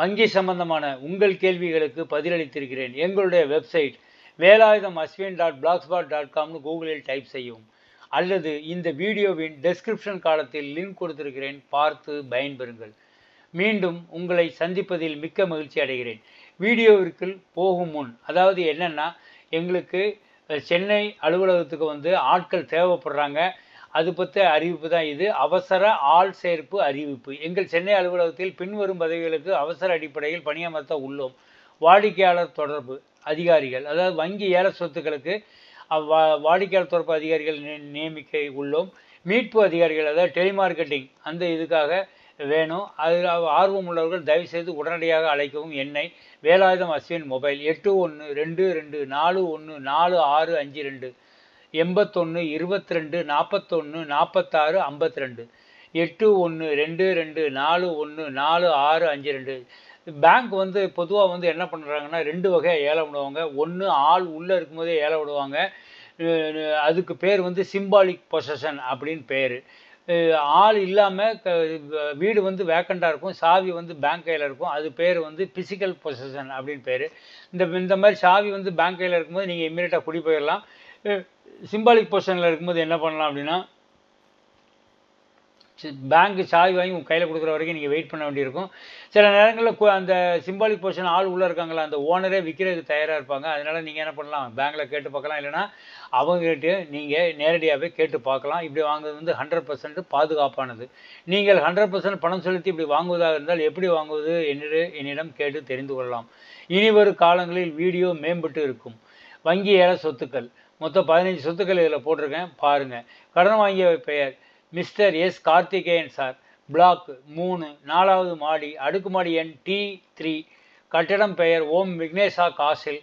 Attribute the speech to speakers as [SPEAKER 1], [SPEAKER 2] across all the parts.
[SPEAKER 1] வங்கி சம்பந்தமான உங்கள் கேள்விகளுக்கு பதிலளித்திருக்கிறேன். எங்களுடைய website Velayutham Ashwin dot blogspot dot காம்னு கூகுளில் டைப் செய்யவும். அல்லது இந்த வீடியோவின் டெஸ்கிரிப்ஷன் காலத்தில் லிங்க் கொடுத்திருக்கிறேன். பார்த்து பயன்பெறுங்கள். மீண்டும் உங்களை சந்திப்பதில் மிக்க மகிழ்ச்சி அடைகிறேன். வீடியோவிற்குள் போகும் முன் அதாவது என்னென்னா எங்களுக்கு சென்னை அலுவலகத்துக்கு வந்து ஆட்கள் தேவைப்படுறாங்க. அது பற்றிய அறிவிப்பு தான் இது. அவசர ஆள் சேர்ப்பு அறிவிப்பு. எங்கள் சென்னை அலுவலகத்தில் பின்வரும் பதவிகளுக்கு அவசர அடிப்படையில் பணியமர்த்த உள்ளோம். வாடிக்கையாளர் தொடர்பு அதிகாரிகள் அதாவது வங்கி ஏல சொத்துக்களுக்கு வா- வாடிக்கையாளர் தொடர்பு அதிகாரிகள் நியமிக்க உள்ளோம். மீட்பு அதிகாரிகள் அதாவது டெலிமார்க்கெட்டிங் அந்த இதுக்காக வேணும். அதில் ஆர்வம் உள்ளவர்கள் தயவுசெய்து உடனடியாக அழைக்கவும் என்னை. வேலாயுதம் அஸ்வின் மொபைல் எட்டு ஒன்று ரெண்டு ரெண்டு நாலு ஒன்று நாலு ஆறு அஞ்சு ரெண்டு. எண்பத்தொன்று இருபத்தி ரெண்டு நாற்பத்தொன்று நாற்பத்தாறு ஐம்பத்தி ரெண்டு எட்டு ஒன்று ரெண்டு ரெண்டு நாலு ஒன்று நாலு ஆறு அஞ்சு ரெண்டு. பேங்க் வந்து பொதுவாக வந்து என்ன பண்ணுறாங்கன்னா ரெண்டு வகையாக ஏலம் விடுவாங்க. ஒன்று ஆள் உள்ளே இருக்கும்போதே ஏலம் விடுவாங்க. அதுக்கு பேர் வந்து சிம்பாலிக் பொசஷன் அப்படின்னு பேர். ஆள் இல்லாமல் வீடு வந்து வேக்கண்டாக இருக்கும். சாவி வந்து பேங்க் கையில் இருக்கும். அது பேர் வந்து ஃபிசிக்கல் பொசஷன் அப்படின்னு பேர். இந்த இந்த மாதிரி சாவி வந்து பேங்க் கையில் இருக்கும்போது நீங்கள் இம்மீடியட்டாக குடி போயிடலாம் சிம்பாலிக் பொசிஷனில் இருக்கும்போது என்ன பண்ணலாம் அப்படின்னா பேங்க்கு சாவி வாங்கி உங்கள் கையில் கொடுக்குற வரைக்கும் நீங்கள் வெயிட் பண்ண வேண்டியிருக்கும். சில நேரங்களில் அந்த சிம்பாலிக் பொசிஷன் ஆள் உள்ளே இருக்காங்களா அந்த ஓனரே விற்கிறதுக்கு தயாராக இருப்பாங்க. அதனால் நீங்கள் என்ன பண்ணலாம்? பேங்க்கில் கேட்டு பார்க்கலாம். இல்லைன்னா அவங்ககிட்ட நீங்கள் நேரடியாகவே கேட்டு பார்க்கலாம். இப்படி வாங்குறது வந்து ஹண்ட்ரட் பர்சன்ட் பாதுகாப்பானது. நீங்கள் ஹண்ட்ரட் பர்சன்ட் பணம் செலுத்தி இப்படி வாங்குவதாக இருந்தால் எப்படி வாங்குவது என்று என்னிடம் கேட்டு தெரிந்து கொள்ளலாம். இனிவரும் காலங்களில் வீடியோ மேம்பட்டு இருக்கும். வங்கி ஏல சொத்துக்கள். மொத்தம் பதினஞ்சு சொத்துக்கள் இதில் போட்டிருக்கேன். பாருங்கள் கடன் வாங்கிய பெயர் mister S Karthikeyan sir. Block மூணு. நாலாவது மாடி. அடுக்குமாடி எண் டி த்ரீ. கட்டடம் பெயர் ஓம் விக்னேஷா காசில்.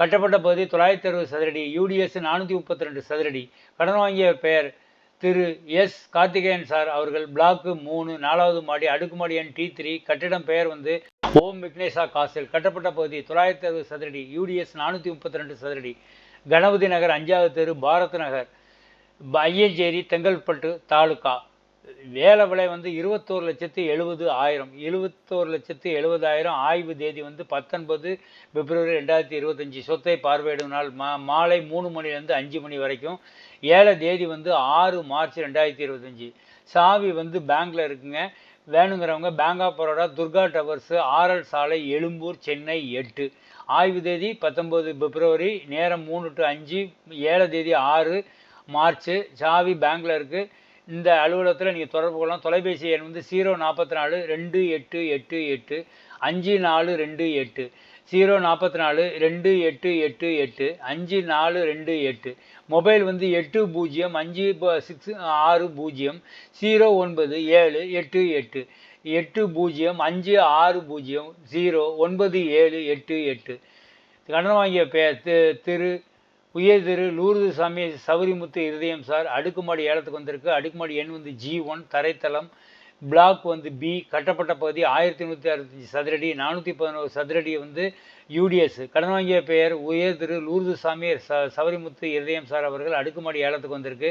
[SPEAKER 1] கட்டப்பட்ட பகுதி தொள்ளாயிரத்தி அறுபது சதுரடி. யூடிஎஸ் நானூற்றி முப்பத்தி ரெண்டு சதுரடி. கடன் வாங்கிய பெயர் திரு எஸ் கார்த்திகேயன் சார் அவர்கள். பிளாக்கு மூணு. நாலாவது மாடி. அடுக்குமாடி எண் டி த்ரீ. கட்டிடம் பெயர் வந்து ஓம் விக்னேஷா காசில். கட்டப்பட்ட பகுதி தொள்ளாயிரத்தி அறுபது சதுரடி. யூடிஎஸ் நானூற்றி முப்பத்தி ரெண்டு சதுரடி. கணபதி நகர் அஞ்சாவது தெரு பாரத் நகர் ஐயஞ்சேரி தெங்கல்பட்டு தாலுக்கா வேலை விலை வந்து இருபத்தோரு லட்சத்து எழுபது ஆயிரம். எழுபத்தோரு லட்சத்து எழுபதாயிரம் ஆய்வு தேதி வந்து பத்தொன்பது பிப்ரவரி ரெண்டாயிரத்தி இருபத்தஞ்சி. சொத்தை பார்வையிடும் நாள் மா மாலை மூணு மணிலேருந்து அஞ்சு மணி வரைக்கும். ஏழை தேதி வந்து ஆறு மார்ச் ரெண்டாயிரத்தி இருபத்தஞ்சி. சாவி வந்து பேங்க்கில் இருக்குங்க. வேணுங்கிறவங்க bank of Baroda Durga towers RL சாலை எழும்பூர் சென்னை எட்டு. ஆய்வு தேதி பத்தொம்போது பிப்ரவரி நேரம் மூணு டு அஞ்சு ஏழை தேதி ஆறு மார்ச் சாவி பேங்க்கில் இருக்குது இந்த அலுவலகத்தில் நீங்கள் தொடர்பு கொள்ளலாம். தொலைபேசி எண் வந்து ஜீரோ நாற்பத்தி நாலு ரெண்டு எட்டு எட்டு எட்டு அஞ்சு நாலு ரெண்டு எட்டு. ஜீரோ நாற்பத்தி நாலு ரெண்டு எட்டு எட்டு எட்டு அஞ்சு நாலு ரெண்டு எட்டு. மொபைல் வந்து எட்டு பூஜ்ஜியம் அஞ்சு சிக்ஸ் ஆறு பூஜ்ஜியம் ஜீரோ ஒன்பது ஏழு எட்டு எட்டு. எட்டு பூஜ்ஜியம் அஞ்சு ஆறு பூஜ்ஜியம் ஜீரோ ஒன்பது ஏழு எட்டு எட்டு. கடன் வாங்கிய பெயர் திரு உயர் திரு லூர்து சாமி சௌரிமுத்து இருதயம் சார். அடுக்குமாடி ஏலத்துக்கு வந்திருக்கு. அடுக்குமாடி எண் வந்து ஜி ஒன் தரைத்தளம். பிளாக் வந்து பி கட்டப்பட்ட பகுதி ஆயிரத்தி நூற்றி அறுபத்தஞ்சி சதுரடி நானூற்றி பதினோரு சதுரடி வந்து யூடிஎஸ் கடன் வாங்கிய பெயர் உயர் திரு லூர்து சாமி ச சவரிமுத்து இருதயம் சார் அவர்கள் அடுக்குமாடி ஏலத்துக்கு வந்திருக்கு.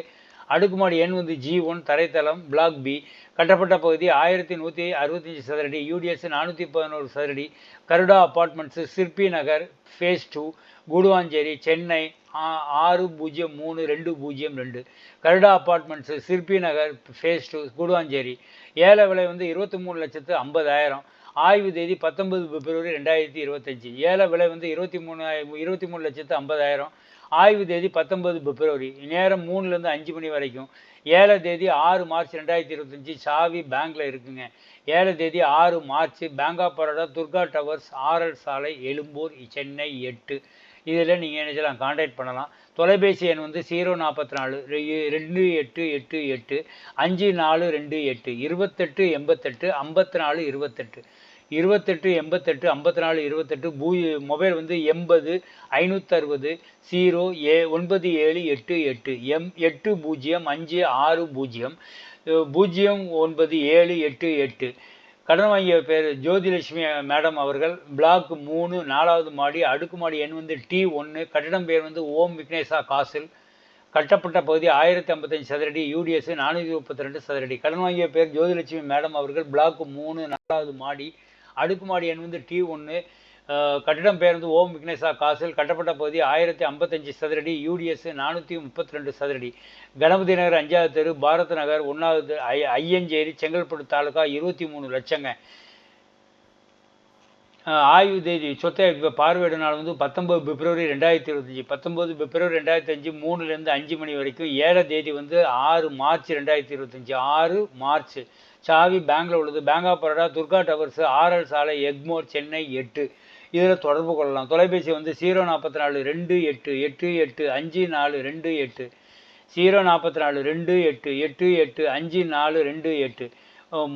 [SPEAKER 1] அடுக்குமாடி எண் வந்து ஜி ஒன் தரைத்தளம் பிளாக் பி கட்டப்பட்ட பகுதி ஆயிரத்தி நூற்றி அறுபத்தஞ்சி சதுரடி யூடிஎஸ் நானூற்றி பதினோரு சதுரடி Garuda apartments Sirpi Nagar phase two Guduvanchery Chennai ஆ- ஆறு பூஜ்ஜியம் மூணு ரெண்டு பூஜ்ஜியம் ரெண்டு. Garuda apartments Sirpi Nagar phase two Guduvancheri. ஏல விலை வந்து இருபத்தி மூணு லட்சத்து ஐம்பதாயிரம். ஆய்வு தேதி பத்தொன்பது பிப்ரவரி ரெண்டாயிரத்தி இருபத்தஞ்சி. ஏல விலை வந்து இருபத்தி மூணு இருபத்தி மூணு லட்சத்து ஐம்பதாயிரம். ஆய்வு தேதி பத்தொன்பது பிப்ரவரி. நேரம் மூணுலேருந்து அஞ்சு மணி வரைக்கும். ஏழை தேதி ஆறு மார்ச் ரெண்டாயிரத்தி இருபத்தஞ்சி சாவி பேங்க்கில் இருக்குங்க. ஏழை தேதி ஆறு March bank of Baroda Durga towers RL சாலை எழும்பூர் சென்னை எட்டு. இதில் நீங்கள் என்ன செய்யலாம்? காண்டாக்ட் பண்ணலாம். தொலைபேசி எண் வந்து ஜீரோ நாற்பத்தி நாலு ரெண்டு எட்டு எட்டு எட்டு அஞ்சு நாலு ரெண்டு எட்டு இருபத்தெட்டு எண்பத்தெட்டு ஐம்பத்தி நாலு இருபத்தெட்டு. இருபத்தெட்டு எண்பத்தெட்டு ஐம்பத்தி நாலு இருபத்தெட்டு பூ மொபைல் வந்து எண்பது ஐநூற்றறுபது ஜீரோ ஏ ஒன்பது ஏழு எட்டு எட்டு எம் எட்டு பூஜ்ஜியம் அஞ்சு ஆறு பூஜ்ஜியம் பூஜ்ஜியம் ஒன்பது ஏழு எட்டு எட்டு. கடன் வாங்கிய பேர் ஜோதிலட்சுமி மேடம் அவர்கள். பிளாக் மூணு நாலாவது மாடி அடுக்குமாடி எண் வந்து டி ஒன்று கட்டிடம் பேர் வந்து ஓம் விக்னேஷா காசில். கட்டப்பட்ட பகுதி ஆயிரத்தி ஐம்பத்தஞ்சு சதுரடி யூடிஎஸ் நானூற்றி முப்பத்தி ரெண்டு சதுரடி. கடன் வாங்கிய பேர் ஜோதிலட்சுமி மேடம் அவர்கள். பிளாக் மூணு நாலாவது மாடி அடுக்குமாடி எண் வந்து டி ஒன்று கட்டிடம் பேர் வந்து ஓம் விக்னேஷா காசில் கட்டப்பட்ட பகுதி ஆயிரத்தி ஐம்பத்தஞ்சு சதுரடி யூடிஎஸ் நானூற்றி முப்பத்தி ரெண்டு சதுரடி. கணபதி நகர் அஞ்சாவது தெரு பாரத் நகர் ஒன்றாவது ஐ ஐயஞ்சேரி செங்கல்பட்டு தாலுகா இருபத்தி மூணு லட்சங்க. ஆய்வு தேதி சொத்தை இப்போ பார்வையிட நாள் வந்து பத்தொம்பது பிப்ரவரி ரெண்டாயிரத்தி இருபத்தஞ்சி. பத்தொம்பது பிப்ரவரி ரெண்டாயிரத்தி அஞ்சு மூணுலேருந்து அஞ்சு மணி வரைக்கும் ஏழை தேதி வந்து ஆறு மார்ச் ரெண்டாயிரத்தி இருபத்தஞ்சி. ஆறு மார்ச். சாவி பேங்க்ல உள்ளது. Bank of Baroda Durga towers RL சாலை எக்மோர் சென்னை எட்டு. இதில் தொடர்பு கொள்ளலாம். தொலைபேசி வந்து ஜீரோ நாற்பத்தி நாலு ரெண்டு எட்டு எட்டு எட்டு அஞ்சு நாலு ரெண்டு எட்டு. ஜீரோ நாற்பத்தி நாலு ரெண்டு எட்டு எட்டு எட்டு அஞ்சு நாலு ரெண்டு எட்டு.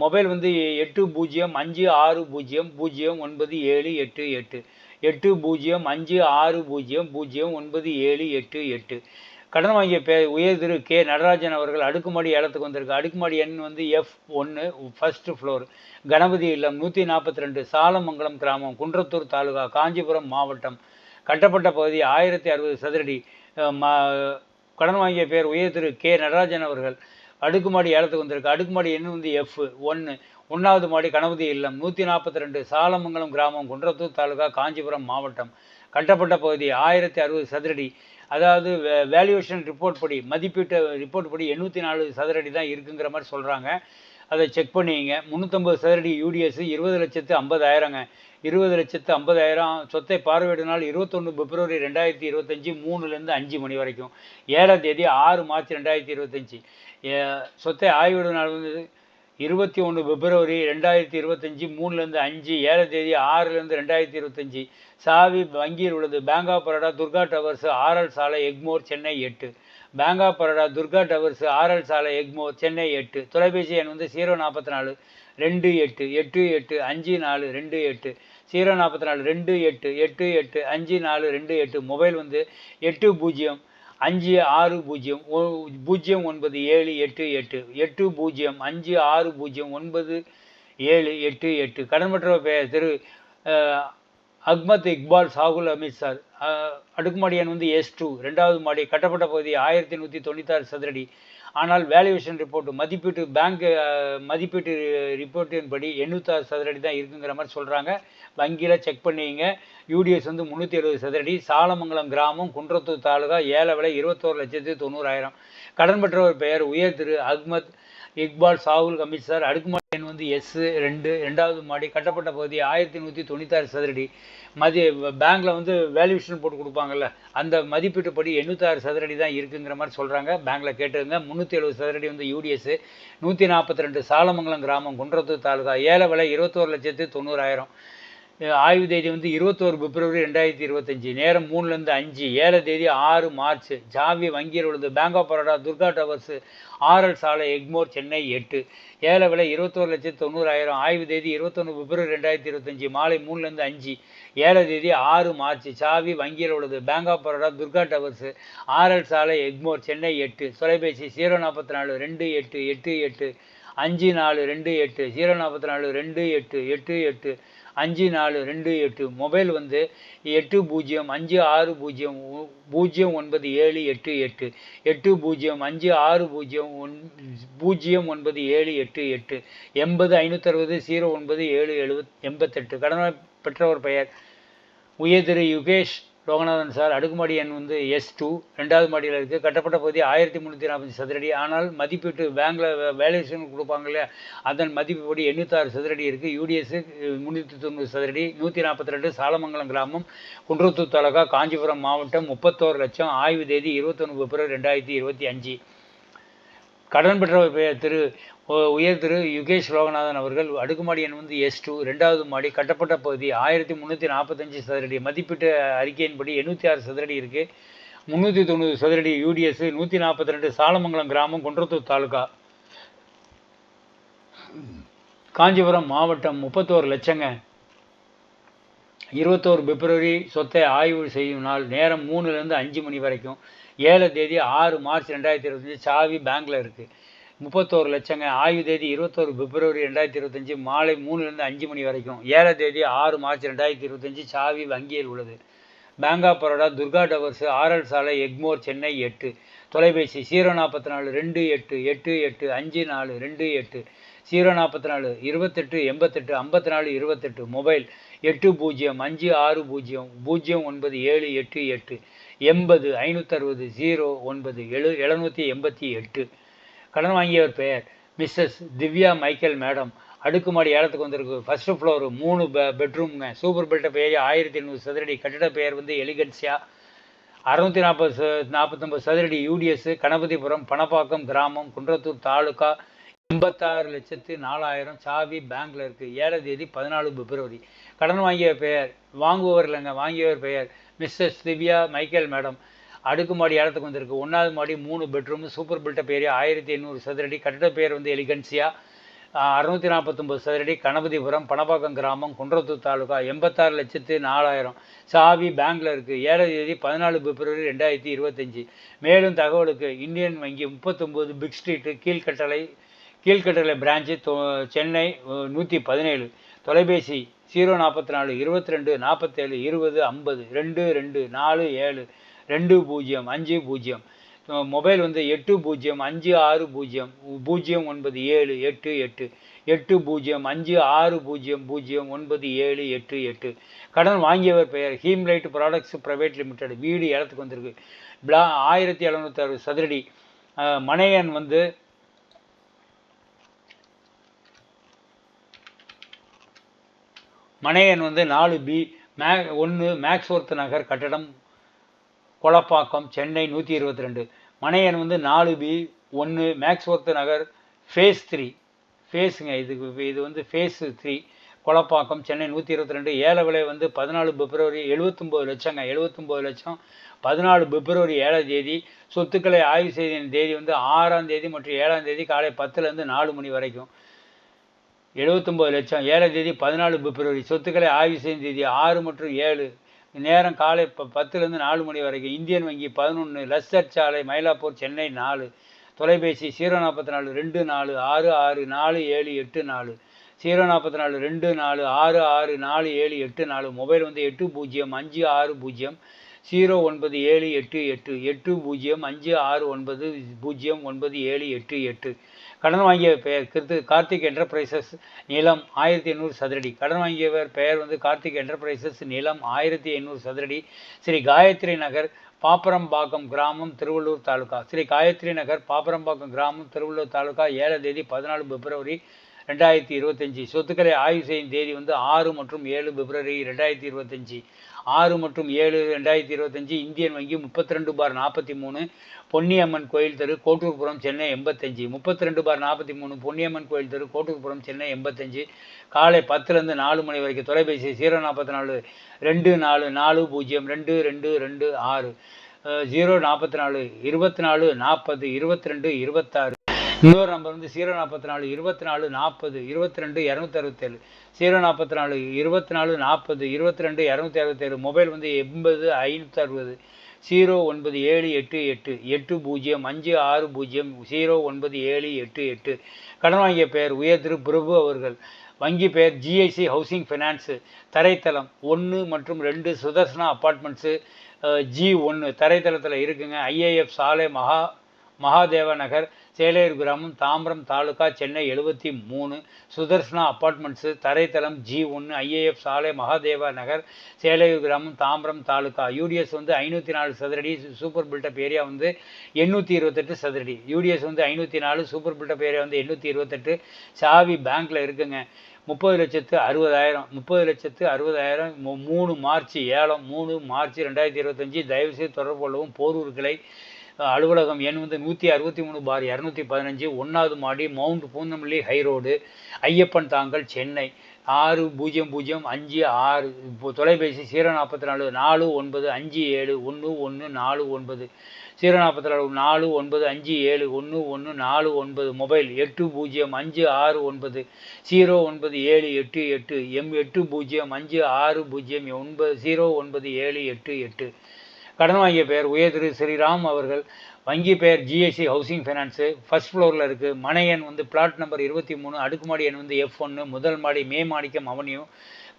[SPEAKER 1] மொபைல் வந்து எட்டு பூஜ்ஜியம் அஞ்சு ஆறு பூஜ்ஜியம் பூஜ்ஜியம் ஒன்பது ஏழு எட்டு எட்டு. எட்டு பூஜ்ஜியம் அஞ்சு ஆறு பூஜ்ஜியம் பூஜ்ஜியம் ஒன்பது ஏழு எட்டு எட்டு. கடன் வாங்கிய பே உயர் திரு கே. நடராஜன் அவர்கள் அடுக்குமாடி ஏலத்துக்கு வந்திருக்கு. அடுக்குமாடி எண் வந்து எஃப் ஒன்று ஃபர்ஸ்ட் ஃப்ளோர் கணபதி இல்லம் நூற்றி நாற்பத்தி ரெண்டு சாலமங்கலம் கிராமம் குன்றத்தூர் தாலுகா காஞ்சிபுரம் மாவட்டம். கட்டப்பட்ட பகுதி ஆயிரத்தி அறுபது சதுரடி. கடன் வாங்கிய பேர் உயர் திரு கே. நடராஜன் அவர்கள் அடுக்குமாடி ஏலத்துக்கு வந்திருக்கு. அடுக்குமாடி எண் வந்து எஃப் ஒன்று ஒன்றாவது மாடி கணபதி இல்லம் நூற்றி நாற்பத்தி ரெண்டு சாலமங்கலம் கிராமம் குன்றத்தூர் தாலுகா காஞ்சிபுரம் மாவட்டம். கட்டப்பட்ட பகுதி ஆயிரத்தி அறுபது சதுரடி. அதாவது வேல்யூவேஷன் ரிப்போர்ட் படி மதிப்பீட்டு ரிப்போர்ட் படி எண்ணூற்றி நாலு சதுரடி தான் இருக்குங்கிற மாதிரி சொல்கிறாங்க அதை செக் பண்ணிங்க. முந்நூற்றம்பது சதுரடி யூடிஎஸ் இருபது லட்சத்து ஐம்பதாயிரங்க. இருபது லட்சத்து ஐம்பதாயிரம். சொத்தை பார்வையிடினால் இருபத்தொன்று பிப்ரவரி ரெண்டாயிரத்தி இருபத்தஞ்சி மூணுலேருந்து அஞ்சு மணி வரைக்கும். ஏழாம் தேதி ஆறு மார்ச் ரெண்டாயிரத்தி இருபத்தஞ்சி. சொத்தை ஆய்விடு நாள் வந்து இருபத்தி ஒன்று பிப்ரவரி ரெண்டாயிரத்தி இருபத்தஞ்சி மூணுலேருந்து அஞ்சு ஏழு தேதி ஆறுலேருந்து ரெண்டாயிரத்தி இருபத்தஞ்சி. சாவி வங்கியில் உள்ளது. Bank of Baroda Durga towers RL சாலை எக்மோர் சென்னை எட்டு. Bank of Baroda Durga towers RL சாலை எக்மோர் சென்னை எட்டு. தொலைபேசி எண் வந்து ஜீரோ நாற்பத்தி நாலு ரெண்டு எட்டு எட்டு எட்டு அஞ்சு நாலு ரெண்டு எட்டு. ஜீரோ நாற்பத்தி நாலு ரெண்டு எட்டு எட்டு எட்டு அஞ்சு நாலு ரெண்டு எட்டு. மொபைல் வந்து எட்டு பூஜ்ஜியம் அஞ்சு ஆறு பூஜ்ஜியம் பூஜ்ஜியம் ஒன்பது ஏழு எட்டு எட்டு. எட்டு பூஜ்ஜியம் அஞ்சு ஆறு பூஜ்ஜியம் ஒன்பது ஏழு எட்டு எட்டு. கடன்பற்ற பெயர் திரு அக்மத் இக்பால் சாகுல் அமித் சார். வந்து எஸ் டூ. ரெண்டாவது மாடி கட்டப்பட்ட பகுதி ஆயிரத்தி நூற்றி தொண்ணூத்தாறு சதுரடி. ஆனால் வேல்யூவேஷன் ரிப்போர்ட் மதிப்பீட்டு பேங்க் மதிப்பீட்டு ரிப்போர்ட்டின் படி எண்ணூத்தாறு சதுரடி தான் இருக்குங்கிற மாதிரி சொல்கிறாங்க வங்கியில் செக் பண்ணிங்க. யூடிஎஸ் வந்து முந்நூற்றி எழுபது சதுரடி. சாலமங்கலம் கிராமம் குன்றத்தூர் தாலுகா ஏழை விலை இருபத்தோரு லட்சத்து தொண்ணூறாயிரம். கடன் பெற்றவர் பெயர் உயர் திரு அக்மத் இக்பால் சாகுல் அமித் சார் அடுக்குமாடி எண் வந்து எஸ் ரெண்டு ரெண்டாவது மாடி கட்டப்பட்ட பகுதி ஆயிரத்தி நூற்றி தொண்ணூத்தாறு சதுரடி. மதி பேங்க்கில் வந்து வேல்யூஷன் போட்டு கொடுப்பாங்கல்ல அந்த மதிப்பீட்டுப்படி எண்ணூத்தாறு சதுரடி தான் இருக்குங்கிற மாதிரி சொல்கிறாங்க பேங்க்கில் கேட்டுருங்க முந்நூற்றி எழுபது சதுரடி வந்து யூடிஎஸ் நூற்றி நாற்பத்தி ரெண்டு சாலமங்கலம் கிராமம் குன்றத்தூர் தாலுகா ஏல விலை இருபத்தோரு லட்சத்து தொண்ணூறாயிரம். ஆய்வு தேதி வந்து இருபத்தோரு பிப்ரவரி ரெண்டாயிரத்தி இருபத்தஞ்சி. நேரம் மூணுலேருந்து அஞ்சு. ஏழை தேதி ஆறு மார்ச். ஜாவி வங்கியில் உள்ளது bank of Baroda Durga towers RL சாலை எக்மோர் சென்னை எட்டு. ஏழை விலை இருபத்தோரு லட்சத்து தொண்ணூறாயிரம். ஆய்வு தேதி இருபத்தொன்று பிப்ரவரி ரெண்டாயிரத்தி இருபத்தஞ்சி. மாலை மூணுலேருந்து அஞ்சு. ஏழை தேதி ஆறு மார்ச். சாவி வங்கியில் உள்ளது bank of Baroda Durga towers RL சாலை எக்மோர் சென்னை எட்டு. தொலைபேசி ஜீரோ நாற்பத்தி நாலு ரெண்டு எட்டு எட்டு எட்டு. அஞ்சு நாலு ரெண்டு எட்டு. ஜீரோ நாற்பத்தி நாலு ரெண்டு எட்டு எட்டு எட்டு. அஞ்சு நாலு ரெண்டு எட்டு. மொபைல் வந்து எட்டு பூஜ்ஜியம் அஞ்சு ஆறு பூஜ்ஜியம் பூஜ்ஜியம் ஒன்பது ஏழு எட்டு எட்டு. எட்டு பூஜ்ஜியம் அஞ்சு ஆறு பூஜ்ஜியம் ஒன் பூஜ்ஜியம் ஒன்பது ஏழு எட்டு எட்டு. எண்பது ஐநூற்றறுபது ஜீரோ ஒன்பது ஏழு எழுபத் எண்பத்தெட்டு. கடன பெற்றவர் பெயர். உயர் திரு யுகேஷ். லோகநாதன் சார் அடுக்குமாடி எண் வந்து எஸ் டூ ரெண்டாவது மாடியில் இருக்குது கட்டப்பட்ட பகுதி ஆயிரத்தி முந்நூற்றி நாற்பது சதுரடி. ஆனால் மதிப்பீட்டு பேங்கில் வேல்யூஷன் கொடுப்பாங்க இல்லையா? அதன் மதிப்புப்படி எண்ணூத்தாறு சதுரடி இருக்குது யூடிஎஸ் முந்நூற்றி தொண்ணூறு சதுரடி. நூற்றி நாற்பத்தி ரெண்டு சாலமங்கலம் கிராமம். குன்றத்தூர் தாலுகா காஞ்சிபுரம் மாவட்டம் முப்பத்தோரு லட்சம். ஆய்வு தேதி இருபத்தொன்று பிப்ரவரி ரெண்டாயிரத்தி இருபத்தி அஞ்சு. கடன் பெற்றவர் பெயர் திரு உயர் திரு யுகேஷ் லோகநாதன் அவர்கள் அடுக்குமாடி எண் வந்து எஸ் டூ ரெண்டாவது மாடி கட்டப்பட்ட பகுதி ஆயிரத்தி முந்நூற்றி நாற்பத்தஞ்சு சதுரடி. மதிப்பீட்டு அறிக்கையின்படி எண்ணூற்றி ஆறு சதுரடி இருக்குது முந்நூற்றி தொண்ணூறு சதுரடி யூடிஎஸ் நூற்றி நாற்பத்தி ரெண்டு சாலமங்கலம் கிராமம் குன்றத்தூர் தாலுகா. காஞ்சிபுரம் மாவட்டம் முப்பத்தோரு லட்சங்க. இருபத்தோரு பிப்ரவரி சொத்தை ஆய்வு செய்யும் நாள் நேரம் மூணுலேருந்து அஞ்சு மணி வரைக்கும். ஏழு தேதி ஆறு மார்ச் ரெண்டாயிரத்தி இருபத்தஞ்சி சாவி பேங்க்கில் இருக்குது முப்பத்தோரு லட்சங்க. ஆய்வு தேதி இருபத்தோரு பிப்ரவரி ரெண்டாயிரத்தி இருபத்தஞ்சி மாலை மூணுலேருந்து அஞ்சு மணி வரைக்கும். ஏழு தேதி ஆறு மார்ச் ரெண்டாயிரத்தி இருபத்தஞ்சி சாவி வங்கியில் உள்ளது. Bank of Baroda Durga towers RL சாலை எக்மோர் சென்னை எட்டு. தொலைபேசி ஜீரோ நாற்பத்தி நாலு ரெண்டு எட்டு எட்டு எட்டு அஞ்சு நாலு ரெண்டு எட்டு. ஜீரோ நாற்பத்தி நாலு இருபத்தெட்டு எண்பத்தெட்டு ஐம்பத்தி நாலு இருபத்தெட்டு. மொபைல் எட்டு பூஜ்ஜியம் அஞ்சு ஆறு பூஜ்ஜியம் பூஜ்ஜியம் ஒன்பது ஏழு எட்டு எட்டு. எண்பது ஐநூற்றறுபது ஜீரோ ஒன்பது எழு எழுநூற்றி எண்பத்தி எட்டு. கடன் வாங்கியவர் பெயர் மிஸ்ஸஸ் திவ்யா மைக்கேல் மேடம். அடுக்குமாடி ஏலத்துக்கு வந்திருக்கு. ஃபர்ஸ்ட் ஃப்ளோர் மூணு பெ பெட்ரூம்ங்க சூப்பர் பில்ட்ட பெயர் ஆயிரத்தி எண்ணூறு சதுரடி கட்டிட பெயர் வந்து எலிகன்சியா அறுநூற்றி நாற்பது ச நாற்பத்தொம்பது சதுரடி யூடிஎஸ் கணபதிபுரம் பணப்பாக்கம் கிராமம் குன்றத்தூர் தாலுக்கா எண்பத்தாறு லட்சத்து நாலாயிரம் சாவி பேங்க்ல இருக்கு. ஏழை தேதி பதினாலு பிப்ரவரி. கடன் வாங்கிய பெயர் வாங்குபவர் இல்லைங்க வாங்கியவர் பெயர் மிஸ்ஸஸ் திவ்யா மைக்கேல் மேடம். அடுக்குமாடி இடத்துக்கு வந்திருக்கு. ஒன்றாவது மாடி மூணு பெட்ரூம் சூப்பர் பில்ட்ட பேர் ஆயிரத்தி எண்ணூறு சதுரடி. கட்டிட பேர் வந்து எலிகன்சியா. அறுநூத்தி நாற்பத்தொம்பது சதுரடி. கணபதிபுரம் பணப்பாக்கம் கிராமம் குன்றத்தூர் தாலுகா எண்பத்தாறு லட்சத்து நாலாயிரம் சாவி பேங்க்ல இருக்கு. ஏழாம் தேதி பதினாலு பிப்ரவரி ரெண்டாயிரத்தி இருபத்தஞ்சி. மேலும் தகவலுக்கு இந்தியன் வங்கி முப்பத்தொம்போது big street Keelkattalai Keelkattalai branch தொ- சென்னை நூற்றி பதினேழு. தொலைபேசி ஜீரோ நாற்பத்தி நாலு இருபத்தி ரெண்டு நாற்பத்தேழு இருபது ஐம்பது ரெண்டு ரெண்டு நாலு ஏழு ரெண்டு பூஜ்ஜியம் அஞ்சு பூஜ்ஜியம். மொபைல் வந்து எட்டு பூஜ்ஜியம் அஞ்சு ஆறு பூஜ்ஜியம் பூஜ்ஜியம் ஒன்பது ஏழு எட்டு எட்டு. எட்டு பூஜ்ஜியம் அஞ்சு ஆறு பூஜ்ஜியம் பூஜ்ஜியம் ஒன்பது ஏழு எட்டு எட்டு. கடன் வாங்கியவர் பெயர் ஹீம்லைட் ப்ராடக்ட்ஸ் ப்ரைவேட் லிமிடெட். வீடு இடத்துக்கு வந்திருக்கு. பிளா ஆயிரத்தி எழுநூற்றி அறுபது சதுரடி மனையன் வந்து மனையன் வந்து நாலு பி மே ஒன்று மேக்ஸ்வர்த் நகர் கட்டடம் கொலப்பாக்கம் சென்னை நூற்றி இருபத்தி ரெண்டு மனையன் வந்து நாலு பி ஒன்று மேக்ஸ்வர்த் நகர் ஃபேஸ் த்ரீ ஃபேஸுங்க இதுக்கு இது வந்து ஃபேஸ் த்ரீ கொலப்பாக்கம் சென்னை நூற்றி இருபத்தி ரெண்டு ஏழை விலை வந்து பதினாலு பிப்ரவரி எழுபத்தொம்போது லட்சங்க. எழுபத்தொம்போது லட்சம் பதினாலு பிப்ரவரி ஏழாம் தேதி. சொத்துக்களை ஆய்வு செய்த தேதி வந்து ஆறாம் தேதி மற்றும் ஏழாம் தேதி காலை பத்துலேருந்து நாலு மணி வரைக்கும். எழுபத்தொம்போது லட்சம். ஏழாம் தேதி பதினாலு பிப்ரவரி. சொத்துக்களை ஆய்வு செய்யும் தேதி ஆறு மற்றும் ஏழு. நேரம் காலை ப பத்துலேருந்து நாலு மணி வரைக்கும். இந்தியன் வங்கி பதினொன்று லஸ்டர் சாலை மயிலாப்பூர் சென்னை நாலு. தொலைபேசி ஜீரோ நாற்பத்தி நாலு ரெண்டு நாலு ஆறு ஆறு நாலு ஏழு எட்டு நாலு. ஜீரோ நாற்பத்தி நாலு ரெண்டு நாலு ஆறு ஆறு நாலு ஏழு எட்டு நாலு. மொபைல் வந்து எட்டு பூஜ்ஜியம் அஞ்சு ஆறு பூஜ்ஜியம். ஜீரோ ஒன்பது ஏழு எட்டு எட்டு. எட்டு பூஜ்ஜியம் அஞ்சு ஆறு ஒன்பது பூஜ்ஜியம் ஒன்பது ஏழு எட்டு எட்டு. கடன் வாங்கிய பெயர் கிருத்து கார்த்திக் என்டர்பிரைசஸ் நிலம் ஆயிரத்தி எண்ணூறு சதுரடி. கடன் வாங்கியவர் பெயர் வந்து கார்த்திக் என்டர்பிரைசஸ் நிலம் ஆயிரத்தி எண்ணூறு சதுரடி. ஸ்ரீ காயத்ரி நகர் பாப்பரம்பாக்கம் கிராமம் திருவள்ளூர் தாலுகா. ஸ்ரீ காயத்ரி நகர் பாப்பரம்பாக்கம் கிராமம் திருவள்ளூர் தாலுகா ஏழாம் தேதி பதினாலு பிப்ரவரி ரெண்டாயிரத்தி இருபத்தஞ்சி. சொத்துக்களை ஆய்வு செய்யும் தேதி வந்து ஆறு மற்றும் ஏழு பிப்ரவரி ரெண்டாயிரத்தி இருபத்தஞ்சி. ஆறு மற்றும் ஏழு ரெண்டாயிரத்தி இருபத்தஞ்சி இந்தியன் வங்கி முப்பத்தி ரெண்டு பார் நாற்பத்தி மூணு பொன்னியம்மன் கோயில் தெரு கோட்டூர்புரம் சென்னை எண்பத்தஞ்சு. முப்பத்தி ரெண்டு பார் நாற்பத்தி மூணு பொன்னியம்மன் கோயில் தெரு கோட்டூர்புரம் சென்னை எண்பத்தஞ்சு. காலை பத்துலேருந்து நாலு மணி வரைக்கும் தொலைபேசி ஜீரோ நாற்பத்தி நாலு ரெண்டு நாலு நாலு பூஜ்ஜியம் ரெண்டு ரெண்டு ரெண்டு ஆறு. ஜீரோ நாற்பத்தி நாலு இருபத்தி நாலு நாற்பது இருபத்தி ரெண்டு இருபத்தாறு. இன்னொரு நம்பர் வந்து ஜீரோ நாற்பத்தி நாலு இருபத்தி நாலு நாற்பது இருபத்தி ரெண்டு இரநூத்தி அறுபத்தேழு ஜீரோ நாற்பத்தி நாலு இருபத்தி நாலு நாற்பது இருபத்தி ரெண்டு இரநூத்தி அறுபத்தேழு மொபைல் வந்து எண்பது ஐநூற்றி அறுபது ஜீரோ ஒன்பது ஏழு எட்டு எட்டு. எட்டு பூஜ்ஜியம். அஞ்சு ஆறு பூஜ்ஜியம். ஜீரோ ஒன்பது ஏழு எட்டு எட்டு. கடன் வாங்கிய பெயர் உயர் திரு பிரபு அவர்கள். வங்கி பெயர் ஜிஐசி ஹவுசிங் ஃபினான்ஸு தரைத்தளம் ஒன்று மற்றும் ரெண்டு சுதர்சனா அப்பார்ட்மெண்ட்ஸு ஜி ஒன்று தரைத்தளத்தில் இருக்குங்க. ஐஏஎஃப் சாலை மகா மகாதேவ நகர் சேலையூர் கிராமம் தாம்பரம் தாலுகா சென்னை எழுபத்தி மூணு சுதர்சனா அப்பார்ட்மெண்ட்ஸு தரைத்தளம் ஜி ஒன்று ஐஏஎஃப் சாலை மகாதேவா நகர் சேலையூர் கிராமம் தாம்பரம் தாலுகா யூடிஎஸ் வந்து ஐநூற்றி நாலு சதுரடி சூப்பர் பில்டப் ஏரியா வந்து எண்ணூற்றி இருபத்தெட்டு சதுரடி. யூடிஎஸ் வந்து ஐநூற்றி நாலு சூப்பர் பில்டப் ஏரியா வந்து எண்ணூற்றி இருபத்தெட்டு. சாவி பேங்க்கில் இருக்குங்க. முப்பது லட்சத்து அறுபதாயிரம் முப்பது லட்சத்து அறுபதாயிரம் மூணு மார்ச் ஏலம் மூணு மார்ச் ரெண்டாயிரத்தி இருபத்தஞ்சி. தயவுசெய்து தொடர்பு கொள்ளவும். போரூர் கிளை அலுவலகம் எண் வந்து நூற்றி அறுபத்தி மூணு பார் இரநூத்தி பதினஞ்சு. ஒன்றாவது மாடி mount Poonamallee high road Iyyappan Thangal Chennai. ஆறு பூஜ்ஜியம் பூஜ்ஜியம் அஞ்சு ஆறு. இப்போ தொலைபேசி சீரோ நாற்பத்தி நாலு நாலு ஒன்பது அஞ்சு ஏழு ஒன்று ஒன்று நாலு ஒன்பது. சீரோ நாற்பத்தி நாலு நாலு ஒன்பது அஞ்சு ஏழு ஒன்று ஒன்று நாலு ஒன்பது. மொபைல் எட்டு பூஜ்ஜியம் அஞ்சு ஆறு ஒன்பது. ஜீரோ ஒன்பது ஏழு எட்டு எட்டு. எம் எட்டு பூஜ்ஜியம் அஞ்சு ஆறு பூஜ்ஜியம் ஒன்பது. ஜீரோ ஒன்பது ஏழு எட்டு எட்டு. கடன் வாங்கிய பெயர் உயர் திரு ஸ்ரீராம் அவர்கள். வங்கி பெயர் ஜிஎஸ்சி ஹவுசிங் ஃபைனான்ஸு ஃபர்ஸ்ட் ஃப்ளோரில் இருக்குது மனை எண் வந்து பிளாட் நம்பர் இருபத்தி மூணு. அடுக்குமாடி எண் வந்து எஃப் ஒன்று முதல் மாடி மே மாணிக்கம் அவனியூ.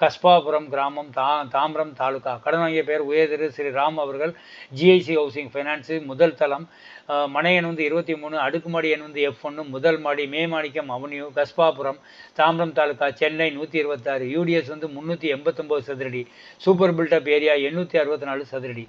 [SPEAKER 1] கஸ்பாபுரம் கிராமம் தா தாம்பரம் தாலுகா. கடன் வாங்கிய பெயர் உயர் திரு ஸ்ரீ ராம் அவர்கள் ஜிஐசி ஹவுசிங் ஃபைனான்ஸு முதல் தளம். மனை எண் வந்து இருபத்தி மூணு. அடுக்குமாடி எண் வந்து எஃப் ஒன்று முதல் மாடி மே மாணிக்கம் அவனியூ. கஸ்பாபுரம் தாம்பரம் தாலுகா. சென்னை நூற்றி இருபத்தாறு. யூடிஎஸ் வந்து முந்நூற்றி எண்பத்தொம்போது சதுரடி. சூப்பர் பில்டப் ஏரியா எண்ணூற்றி அறுபத்தி நாலு சதுரடி.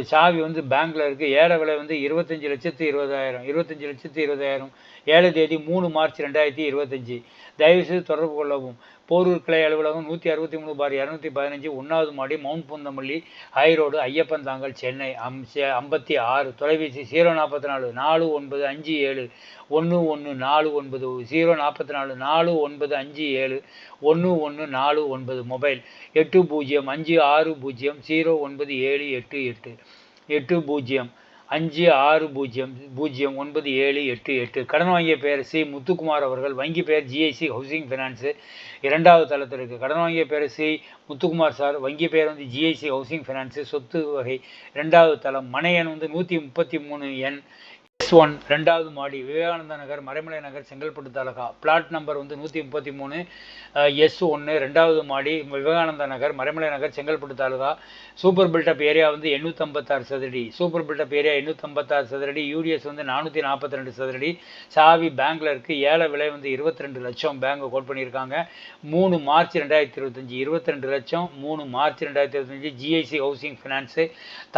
[SPEAKER 1] சாவி வந்து பேங்க்ல இருக்கு. ஏழை விலை வந்து இருபத்தஞ்சு லட்சத்து இருபதாயிரம் இருபத்தஞ்சு லட்சத்து இருபதாயிரம். ஏழு தேதி மூணு மார்ச் ரெண்டாயிரத்தி இருபத்தஞ்சி. தயவுசெய்து தொடர்பு கொள்ளவும். போரூர் கிளை அலுவலகம் நூற்றி அறுபத்தி மூணு பார் இரநூத்தி பதினஞ்சு ஒன்றாவது மாடி mount Poonamallee high road Iyyappan Thangal Chennai அம் ஐம்பத்தி ஆறு. தொலைபேசி ஜீரோ நாற்பத்தி நாலு நாலு ஒன்பது அஞ்சு ஏழு. ஒன்று ஒன்று நாலு ஒன்பது ஜீரோ நாற்பத்தி நாலு நாலு ஒன்பது அஞ்சு ஏழு. ஒன்று ஒன்று நாலு ஒன்பது மொபைல். எட்டு பூஜ்ஜியம் அஞ்சு ஆறு பூஜ்ஜியம் ஜீரோ ஒன்பது ஏழு எட்டு எட்டு. எட்டு பூஜ்ஜியம். அஞ்சு ஆறு பூஜ்ஜியம் பூஜ்ஜியம் ஒன்பது ஏழு எட்டு எட்டு. கடன் வாங்கிய பெயர் சி. முத்துக்குமார் அவர்கள் வங்கி பெயர் ஜிஐசி ஹவுசிங் ஃபைனான்ஸு. இரண்டாவது தளத்தில் இருக்குது கடன் வாங்கிய பெயர் சி. முத்துக்குமார் சார் வங்கி பெயர் வந்து ஜிஐசி ஹவுசிங் ஃபைனான்ஸு. சொத்து வகை. ரெண்டாவது தளம் மனை எண் வந்து நூற்றி முப்பத்தி மூணு எண். எஸ் ஒன் ரெண்டாவது மாடி விவேகானந்தா நகர் மறைமலை நகர் செங்கல்பட்டு தாலுகா. பிளாட் நம்பர் வந்து நூற்றி முப்பத்தி மூணு எஸ் ஒன்று ரெண்டாவது மாடி Vivekananda Nagar Maraimalai Nagar Chengalpattu taluka. Super built up area வந்து எண்ணூற்றம்பத்தாறு சதுரடி. சூப்பர் பில்டப் ஏரியா எண்ணூற்றம்பத்தாறு சதுரடி. யூடிஎஸ் வந்து நானூற்றி நாற்பத்தி ரெண்டு சதுரடி. சாவி பேங்க்ல இருக்குது ஏழை விலை வந்து இருபத்தி ரெண்டு லட்சம் பேங்க் கோட் பண்ணியிருக்காங்க. மூணு மார்ச் ரெண்டாயிரத்தி இருபத்தஞ்சி இருபத்தி ரெண்டு லட்சம். மூணு மார்ச் ரெண்டாயிரத்தி இருபத்தஞ்சி ஜிஐசி ஹவுசிங் ஃபினான்ஸு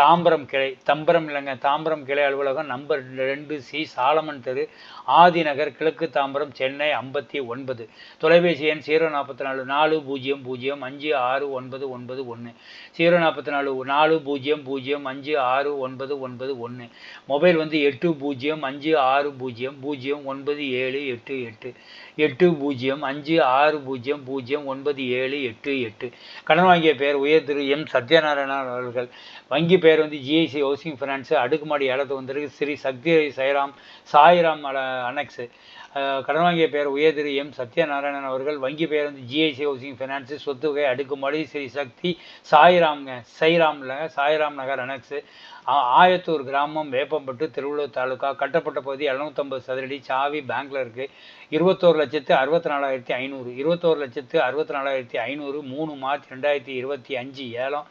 [SPEAKER 1] தாம்பரம் கிளை தம்பரம் இல்லைங்க தாம்பரம் கிளை அலுவலகம் நம்பர் ரெண்டு சி சாலமன் தெரு ஆதிநகர் கிழக்கு தாம்பரம் சென்னை ஐம்பத்தி ஒன்பது. தொலைபேசி எண் ஜீரோ நாற்பத்தி நாலு நாலு பூஜ்ஜியம் பூஜ்ஜியம் அஞ்சு ஆறு ஒன்பது ஒன்பது ஒன்று ஜீரோ நாற்பத்தி நாலு நாலு பூஜ்ஜியம் பூஜ்ஜியம் அஞ்சு ஆறு ஒன்பது ஒன்பது ஒன்று மொபைல் வந்து எட்டு பூஜ்ஜியம் அஞ்சு ஆறு பூஜ்ஜியம் பூஜ்ஜியம் ஒன்பது ஏழு எட்டு எட்டு. எட்டு பூஜ்ஜியம் அஞ்சு ஆறு பூஜ்ஜியம் பூஜ்ஜியம் ஒன்பது ஏழு எட்டு எட்டு. கடன் வாங்கிய பெயர் உயர் திரு எம். சத்யநாராயணன் அவர்கள். வங்கி பெயர் வந்து ஜிஐசி ஹவுசிங் ஃபினான்ஸு அடுக்குமாடி ஏலத்து வந்திருக்கு. ஸ்ரீ சக்தி சைராம் சாய்ராம் அனெக்ஸு. கடன் வாங்கிய பெயர் உயர் திரு எம். சத்யநாராயணன் அவர்கள். வங்கி பெயர் வந்து ஜிஐசி ஹவுசிங் ஃபினான்ஸு சொத்துகை அடுக்குமாடி ஸ்ரீ சக்தி சாய்ராம்ங்க சைராம் சாய்ராம் நகர் அனெக்ஸு. ஆயத்தூர் கிராமம் வேப்பம்பட்டு திருவள்ளூர் தாலுகா கட்டப்பட்ட பகுதி எழுநூத்தம்பது சதுரடி சாவி பேங்க்ல இருக்கு. இருபத்தோரு லட்சத்து அறுபத்தி நாலாயிரத்தி ஐநூறு இருபத்தோரு லட்சத்து அறுபத்தி நாலாயிரத்தி ஐநூறு மூணு மார்ச் ரெண்டாயிரத்தி இருபத்தி அஞ்சு ஏலம்.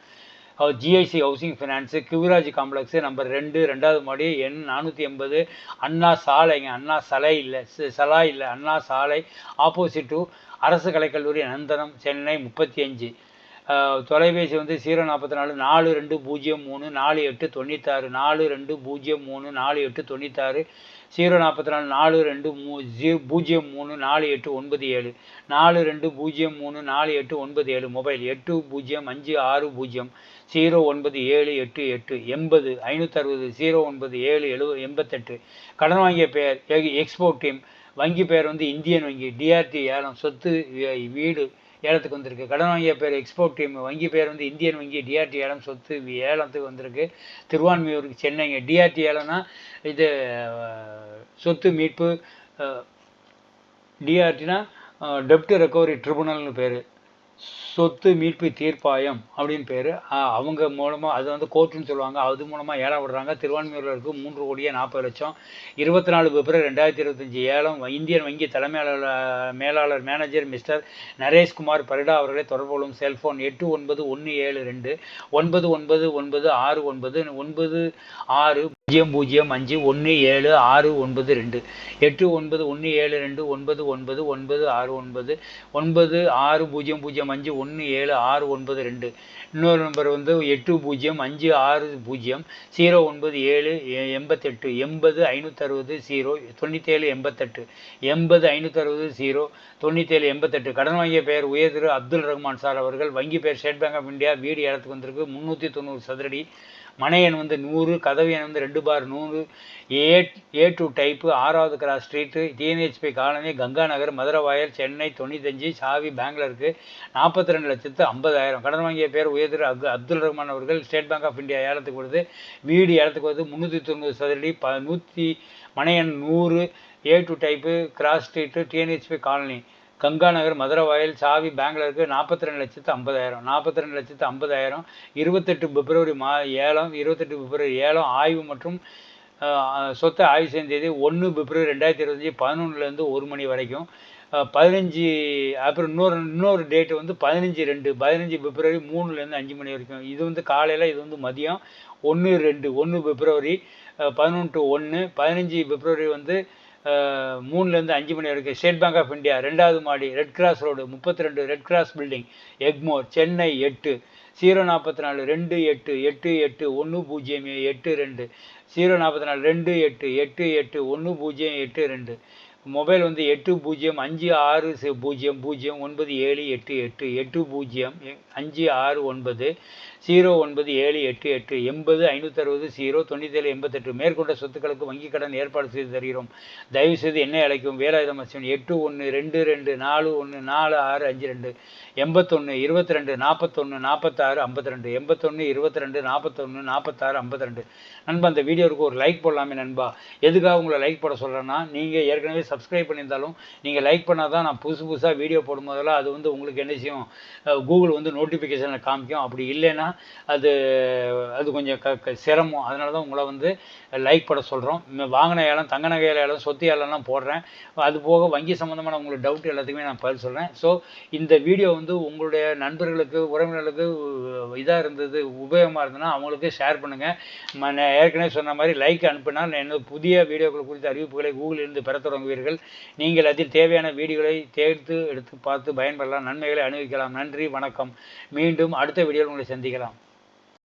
[SPEAKER 1] GIC housing finance Kiviraj complex number ரெண்டு ரெண்டாவது மாடி எண் நானூற்றி எண்பது. அண்ணா சாலைங்க அண்ணா சலை இல்லை சலா இல்லை அண்ணா சாலை. ஆப்போசிட் டு அரசு கலைக்கல்லூரி நந்தனம் சென்னை முப்பத்தி அஞ்சு. தொலைபேசி வந்து ஜீரோ நாற்பத்தி நாலு நாலு ரெண்டு பூஜ்ஜியம் மூணு நாலு எட்டு தொண்ணூத்தாறு நாலு ரெண்டு பூஜ்ஜியம் மூணு நாலு எட்டு தொண்ணூத்தாறு ஜீரோ நாற்பத்தி நாலு நாலு ரெண்டு மூ ஜீ பூஜ்ஜியம் மூணு நாலு எட்டு ஒன்பது ஏழு நாலு ரெண்டு பூஜ்ஜியம் மூணு நாலு எட்டு ஒன்பது ஏழு மொபைல் எட்டு பூஜ்ஜியம் அஞ்சு ஆறு பூஜ்ஜியம் ஜீரோ ஒன்பது ஏழு எட்டு எட்டு எண்பது ஐநூற்றறுபது ஜீரோ ஒன்பது ஏழு எழுபது எண்பத்தெட்டு. கடன் வாங்கிய பெயர் எக்ஸ்போர்ட் டீம். வங்கி பெயர் வந்து இந்தியன் வங்கி டிஆர்டி ஏலம் சொத்து வீ- வீடு ஏலத்துக்கு வந்திருக்கு. கடன் வாங்கிய பேர் எக்ஸ்போர்ட் டீம் வங்கி பேர் வந்து இந்தியன் வங்கி டிஆர்டி ஏலம் சொத்து ஏலத்துக்கு வந்திருக்கு. திருவான்மியூருக்கு சென்னைங்க. டிஆர்டி ஏலம்னா இது சொத்து மீட்பு டிஆர்டினா டெப்ட் ரெக்கவரி ட்ரிபுனல்னு பேர். சொத்து மீட்பு தீர்ப்பாயம் அப்படின்னு பேர். அவங்க மூலமாக அது வந்து கோர்ட்டுன்னு சொல்லுவாங்க. அது மூலமாக ஏலம் விடுறாங்க. திருவான்மையூரில் இருக்கு மூன்று கோடியே நாற்பது லட்சம். இருபத்தி நாலு பிப்ரவரி ரெண்டாயிரத்தி இருபத்தஞ்சி ஏலம் இந்தியன் வங்கி தலைமையாளர் மேலாளர் மேனேஜர் மிஸ்டர் நரேஷ்குமார் பரிடா அவர்களை தொடர்பு கொள்ளும் செல்ஃபோன் எட்டு ஒன்பது ஒன்று ஏழு ரெண்டு ஒன்பது ஒன்பது ஒன்பது ஆறு ஒன்பது ஒன்பது ஆறு பூஜ்ஜியம் பூஜ்ஜியம் அஞ்சு ஒன்று ஏழு ஆறு ஒன்பது ரெண்டு. எட்டு ஒன்பது ஒன்று ஏழு ரெண்டு ஒன்பது ஒன்பது ஒன்பது ஆறு ஒன்பது ஒன்பது ஆறு பூஜ்ஜியம் பூஜ்ஜியம் அஞ்சு ஒன்று ஏழு ஆறு ஒன்பது ரெண்டு. இன்னொரு நம்பர் வந்து எட்டு பூஜ்ஜியம் அஞ்சு ஆறு பூஜ்ஜியம் ஜீரோ ஒன்பது ஏழு எண்பத்தெட்டு. எண்பது ஐநூற்றறுபது ஜீரோ தொண்ணூற்றேழு எண்பத்தெட்டு. எண்பது ஐநூற்றறுபது ஜீரோ தொண்ணூற்றேழு எண்பத்தெட்டு. கடன் வாங்கிய பெயர் உயர் திரு அப்துல் ரஹ்மான் சார் அவர்கள். வங்கி பெயர் ஸ்டேட் பேங்க் ஆஃப் இந்தியா. வீடு இடத்துக்கு வந்திருக்கு. முந்நூற்றி தொண்ணூறு சதுரடி. மனை எண் வந்து நூறு கதவு எண் வந்து ரெண்டு பார் நூறு ஏ ஏ டூ டைப்பு ஆறாவது cross street TNHB colony Ganga Nagar Maduravoyal Chennai தொண்ணூத்தஞ்சு சாவி பேங்க்ல இருக்கு நாற்பத்தி ரெண்டு லட்சத்து ஐம்பதாயிரம். கடன் வாங்கிய பேர் உயர்திரு அப்து அப்துல் ரஹ்மான் அவர்கள் ஸ்டேட் பேங்க் ஆஃப் இந்தியா ஏலத்துக்கு கொடுத்து வீடு ஏலத்துக்கு வந்து முந்நூற்றி தொண்ணூறு சதுரடி ப நூற்றி மனையன் நூறு A two type cross street TNHB colony. Ganga Nagar Maduravoyal சாவி பெங்களூருக்கு நாற்பத்தி ரெண்டு லட்சத்து ஐம்பதாயிரம். நாற்பத்தி ரெண்டு லட்சத்து ஐம்பதாயிரம். இருபத்தெட்டு பிப்ரவரி மா ஏலம் இருபத்தெட்டு பிப்ரவரி ஏலம் ஆய்வு மற்றும் சொத்தை ஆய்வு செய்தது ஒன்று பிப்ரவரி ரெண்டாயிரத்தி இருபத்தஞ்சி பதினொன்றுலேருந்து ஒரு மணி வரைக்கும். பதினஞ்சு அப்புறம் இன்னொரு இன்னொரு டேட்டு வந்து பதினஞ்சு ரெண்டு. பதினஞ்சு பிப்ரவரி மூணுலேருந்து அஞ்சு மணி வரைக்கும். இது வந்து காலையில் இது வந்து மதியம். ஒன்று ரெண்டு. ஒன்று பிப்ரவரி பதினொன்று டு ஒன்று பதினஞ்சு பிப்ரவரி வந்து மூணுலேருந்து அஞ்சு மணி வரைக்கும் ஸ்டேட் பேங்க் ஆஃப் இந்தியா ரெண்டாவது மாடி ரெட் கிராஸ் ரோடு முப்பத்தி ரெண்டு red cross building Egmore Chennai எட்டு ஜீரோ நாற்பத்தி நாலு ரெண்டு எட்டு எட்டு எட்டு ஒன்று பூஜ்ஜியம் எட்டு ரெண்டு. ஜீரோ நாற்பத்தி நாலு ரெண்டு எட்டு எட்டு எட்டு ஒன்று பூஜ்ஜியம் எட்டு ரெண்டு. மொபைல் வந்து எட்டு பூஜ்ஜியம் அஞ்சு ஆறு பூஜ்ஜியம் பூஜ்ஜியம் ஒன்பது ஏழு எட்டு எட்டு எட்டு பூஜ்ஜியம் எ- அஞ்சு ஆறு ஒன்பது. ஜீரோ ஒன்பது ஏழு எட்டு எட்டு எண்பது ஐநூற்றறுபது ஜீரோ தொண்ணூற்றேழு எண்பத்தெட்டு மேற்கொண்ட சொத்துக்களுக்கு வங்கிக் கடன் ஏற்பாடு செய்து தருகிறோம். தயவுசெய்து என்னை அழைக்கும் வேலாயுதம் அஸ்வின் எட்டு ஒன்று ரெண்டு ரெண்டு நாலு ஒன்று நாலு ஆறு அஞ்சு ரெண்டு எண்பத்தொன்று இருபத்தி ரெண்டு நாற்பத்தொன்று நாற்பத்தாறு ஐம்பத்தி ரெண்டு எண்பத்தொன்று இருபத்தி ரெண்டு நாற்பத்தொன்று நாற்பத்தாறு ஐம்பத்தி ரெண்டு நண்பா அந்த வீடியோவுக்கு ஒரு லைக் போடலாமே நண்பா. எதுக்காக உங்களை லைக் போட சொல்கிறேன்னா நீங்கள் ஏற்கனவே சப்ஸ்கிரைப் பண்ணியிருந்தாலும் நீங்கள் லைக் பண்ணால் தான் நான் புதுசு புதுசாக வீடியோ போடும்போதெல்லாம் அது வந்து உங்களுக்கு என்ன செய்யும்? கூகுள் வந்து நோட்டிஃபிகேஷனில் காமிக்கும். அப்படி இல்லைன்னா அது அது கொஞ்சம் க க- சிரமம். அதனால தான் உங்களை வந்து லைக் பட சொல்கிறோம் வாங்கின ஏலம் தங்க நகை ஏலம் சொத்து ஏலம்லாம் போடுறேன். அது போக வங்கி சம்மந்தமான உங்களுக்கு டவுட் எல்லாத்துக்குமே நான் பதில் சொல்கிறேன் ஸோ இந்த வீடியோ வந்து உங்களுடைய நண்பர்களுக்கு உறவினர்களுக்கு இதாக இருந்தது உபயோகமாக இருந்ததுன்னா அவங்களுக்கு ஷேர் பண்ணுங்கள் நான் ஏற்கனவே சொன்ன மாதிரி லைக் அனுப்பினால் என்னோட புதிய வீடியோக்கள் குறித்த அறிவிப்புகளை கூகுளிலிருந்து பெற தொடங்குவீர்கள். நீங்கள் அதில் தேவையான வீடியோகளை தேர்த்து எடுத்து பார்த்து பயன்பெறலாம். நன்மைகளை அனுபவிக்கலாம். நன்றி வணக்கம். மீண்டும் அடுத்த வீடியோவில் உங்களை சந்திக்கலாம். 사람.